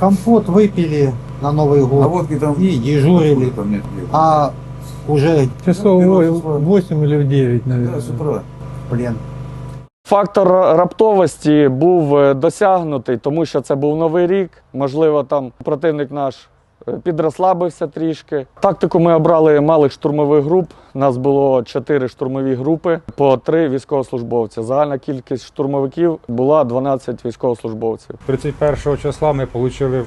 Компот выпили на Новый А год водки там... и дежурили. Там нет, нет. А уже Часов первое во- число. 8 или в 9, Да, с утра. Блин. Фактор раптовості був е, досягнутий, тому що це був новий рік. Можливо, там противник наш підрослабився трішки. Тактику ми обрали малих штурмових груп. У Нас було чотири штурмові групи по три військовослужбовці. Загальна кількість штурмовиків була 12 військовослужбовців. 31 числа ми отримали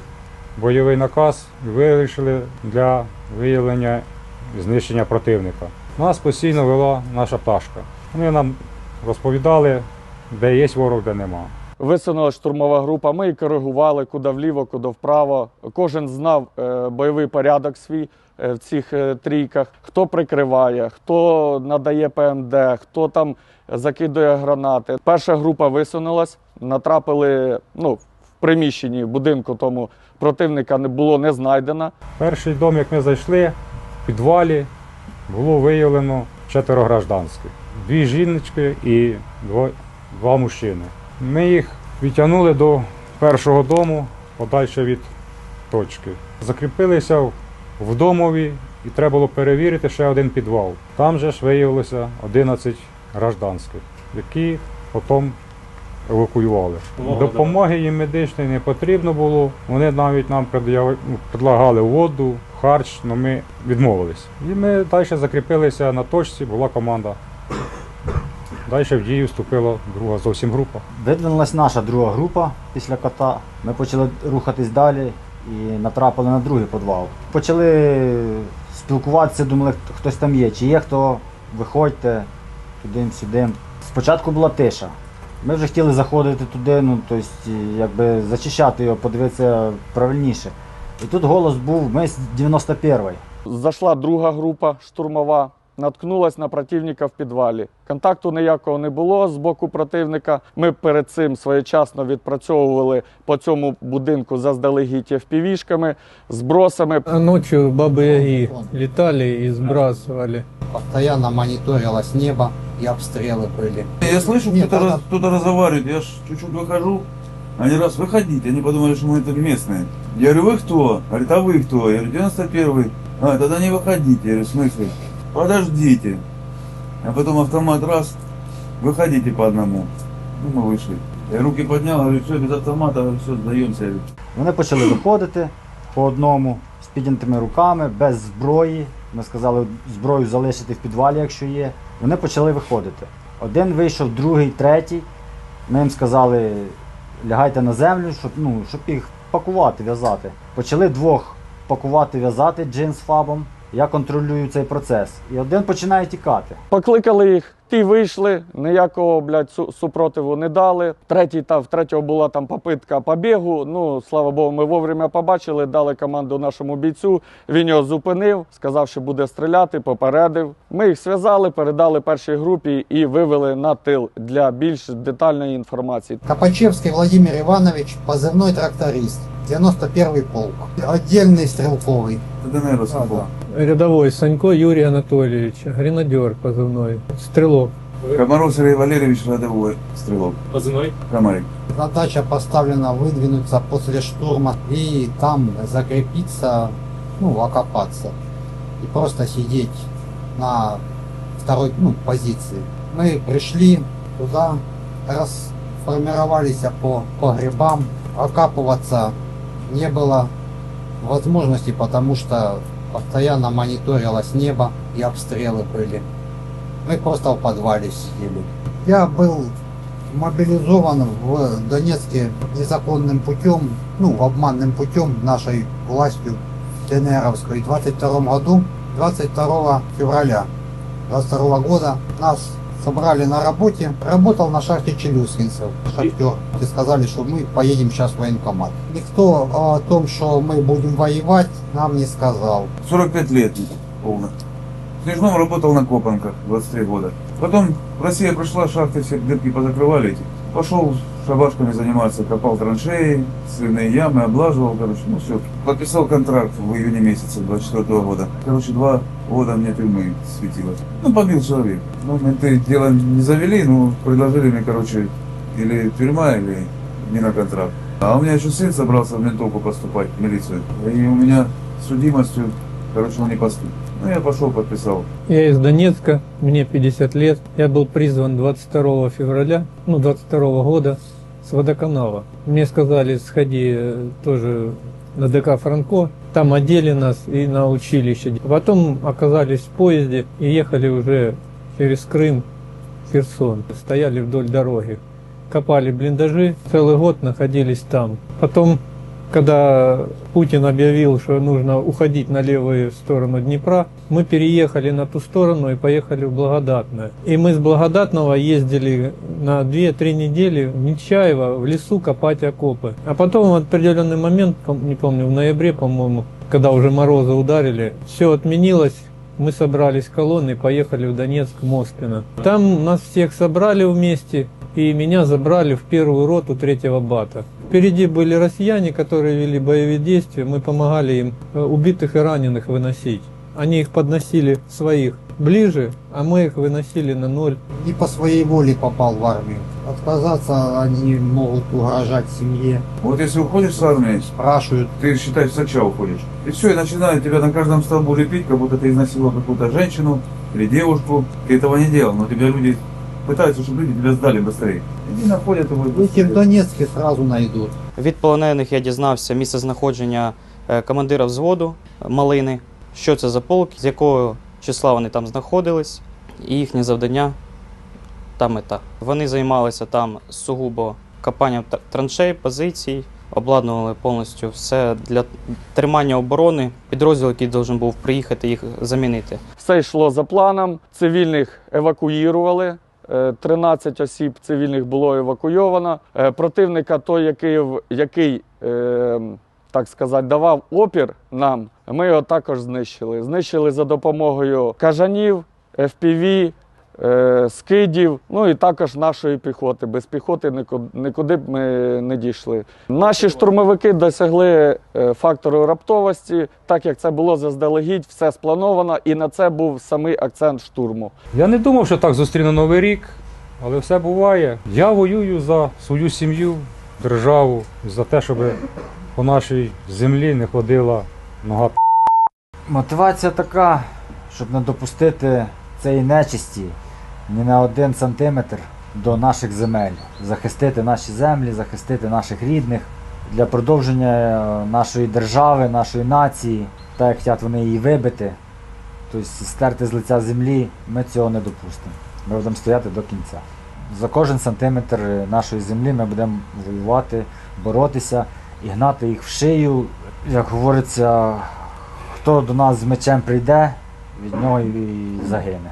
бойовий наказ і вирішили для виявлення знищення противника. Нас постійно вела наша пташка. Вони нам розповідали, де є ворог, де нема. Висунула штурмова група. Ми коригували куди вліво, куди вправо. Кожен знав е, бойовий порядок свій е, в цих е, трійках, хто прикриває, хто надає ПМД, хто там закидує гранати. Перша група висунулась, натрапили ну, в приміщенні будинку, тому противника не було не знайдено. Перший дом, як ми зайшли, в підвалі було виявлено четверо гражданських. Дві жіночки і два, два мужчини. Ми їх відтягнули до першого дому, подальше від точки. Закріпилися в- домові і треба було перевірити ще один підвал. Там же ж виявилося 11 гражданських, які потім евакуювали. Допомоги їм медичної не потрібно було. Вони навіть нам предлагали воду, харч, але ми відмовились. І ми далі закріпилися на точці, була команда. Далі в дію вступила друга зовсім група. Видвинулась наша друга група після кота. Ми почали рухатись далі і натрапили на другий підвал. Почали спілкуватися, думали, хтось там є. Чи є хто, виходьте туди-сюди. Спочатку була тиша. Ми вже хотіли заходити туди, ну тобто, якби зачищати його, подивитися правильніше. І тут голос був, ми з 91-ї. Зайшла друга група штурмова, наткнулась на противника в підвалі. Контакту ніякого не було з боку противника. Ми перед цим своєчасно відпрацьовували по цьому будинку заздалегідь FPV-шками, збросами. А ночью бабы Яги летали и сбрасывали. Постоянно мониторилось небо и обстрелы были. Я слышу, Нет, кто-то, да, раз- кто-то разговаривает, я ж чуть-чуть выхожу, они раз, выходите, они подумали, что мы это местные. Я говорю, вы кто? Говорит, а вы кто? Я говорю, 91-й. А, тогда не выходите. Я говорю, в смысле? Подождите. А потом автомат раз, выходите по одному. Ну, мы вышли. Я руки поднял, говорю, все, без автомата, все, сдаемся. Я говорю, Вони почали виходити по одному з піднятими руками, без зброї. Ми сказали зброю залишити в підвалі, якщо є. Вони почали виходити. Один вийшов, другий, третій. Ми їм сказали, лягайте на землю, щоб, ну, щоб їх пакувати, в'язати. Почали двох пакувати, в'язати джин з фабом. Я контролюю цей процес. І один починає тікати. Покликали їх, ті вийшли, ніякого блядь, су- супротиву не дали. Третій та в третього була там попитка побігу. Ну слава Богу, ми вовремя побачили, дали команду нашому бійцю. Він його зупинив, сказав, що буде стріляти, попередив. Ми їх зв'язали, передали першій групі і вивели на тил для більш детальної інформації. Копачевский Владимир Иванович, позывной тракторист, 91-й полк. Отдельный стрелковый. Это, наверное, Да, да. Рядовой Санько Юрий Анатольевич, гренадер позывной, стрелок. Комаров Сергей Валерьевич, рядовой стрелок. Позывной? Комарик. Задача поставлена выдвинуться после штурма и там закрепиться, ну, окопаться. И просто сидеть на второй ну, позиции. Мы пришли туда, расформировались по погребам, окапываться не было возможности, потому что постоянно мониторилось небо и обстрелы были. Мы просто в подвале сидели. Я был мобилизован в Донецке незаконным путем, ну, обманным путем нашей властью ДНРовской. В 22 году, 22 февраля 22 года нас собрали на работе. Работал на шахте Челюскинцев, шахтер. И сказали, что мы поедем сейчас в военкомат. Никто о том, что мы будем воевать, нам не сказал. 45 лет полных. Снежном работал на копанках 23 года. Потом Россия прошла, шахты все дырки позакрывали эти. Пошел шабашками заниматься, копал траншеи, сливные ямы, облаживал, короче, ну все. Подписал контракт в июне месяце 24 года. Короче, два года мне тюрьмы светило. Ну, побил человек. Ну, менты дело не завели, ну, предложили мне, короче, или тюрьма, или не на контракт. А у меня еще сын собрался в ментовку поступать, в милицию. И у меня судимостью, короче, он не поступит. Ну, я пошел, подписал. Я из Донецка, мне 50 лет. Я был призван 22 февраля, ну, 22 года с водоканала. Мне сказали, сходи э, тоже на ДК Франко, там одели нас и на училище. Потом оказались в поезде и ехали уже через Крым, Херсон. Стояли вдоль дороги, копали блиндажи, целый год находились там. Потом когда Путин объявил, что нужно уходить на левую сторону Днепра, мы переехали на ту сторону и поехали в Благодатное. И мы с Благодатного ездили на 2-3 недели в Нечаево в лесу копать окопы. А потом в определенный момент, не помню, в ноябре, по-моему, когда уже морозы ударили, все отменилось. Мы собрались колонной, поехали в Донецк, Моспино. Там нас всех собрали вместе, и меня забрали в первую роту третьего бата. Впереди были россияне, которые вели боевые действия, мы помогали им э, убитых и раненых выносить. Они их подносили своих ближе, а мы их выносили на ноль. Не по своей воле попал в армию. Отказаться они могут угрожать семье. Вот если уходишь с армии, Спрашивают, ты считай, в Соча уходишь. И все, и начинают тебя на каждом столбу лепить, как будто ты изнасиловал какую-то женщину или девушку. Ты этого не делал, но тебя люди пытаются, чтобы люди тебя сдали быстрее. Иди находят его. и эти в быстрее. Донецке сразу найдут. Від полонених я дізнався місце знаходження е, командира взводу Малини, що це за полк, з якого числа вони там знаходились, і їхнє завдання та мета. Вони займалися там сугубо копанням траншей, позицій, обладнували повністю все для тримання оборони. Підрозділ, який должен був приїхати їх замінити. Все йшло за планом. Цивільних евакуювали. Е, 13 осіб цивільних було евакуйовано. Е, Противника, той, який, який е, так сказати, давав опір нам, ми його також знищили. Знищили за допомогою кажанів, FPV, е, скидів, ну і також нашої піхоти. Без піхоти нікуди, нікуди б ми не дійшли. Наші штурмовики досягли е, фактору раптовості, так як це було заздалегідь, все сплановано, і на це був самий акцент штурму. Я не думав, що так зустріну Новий рік, але все буває. Я воюю за свою сім'ю, державу, за те, щоб по нашій землі не ходила нога. Мотивація така, щоб не допустити цієї нечисті ні на один сантиметр до наших земель. Захистити наші землі, захистити наших рідних для продовження е, нашої держави, нашої нації, так як хочуть вони її вибити, тобто стерти з лиця землі, ми цього не допустимо. Ми будемо стояти до кінця. За кожен сантиметр нашої землі ми будемо воювати, боротися і гнати їх в шию. Як говориться, хто до нас з мечем прийде, від нього і загине.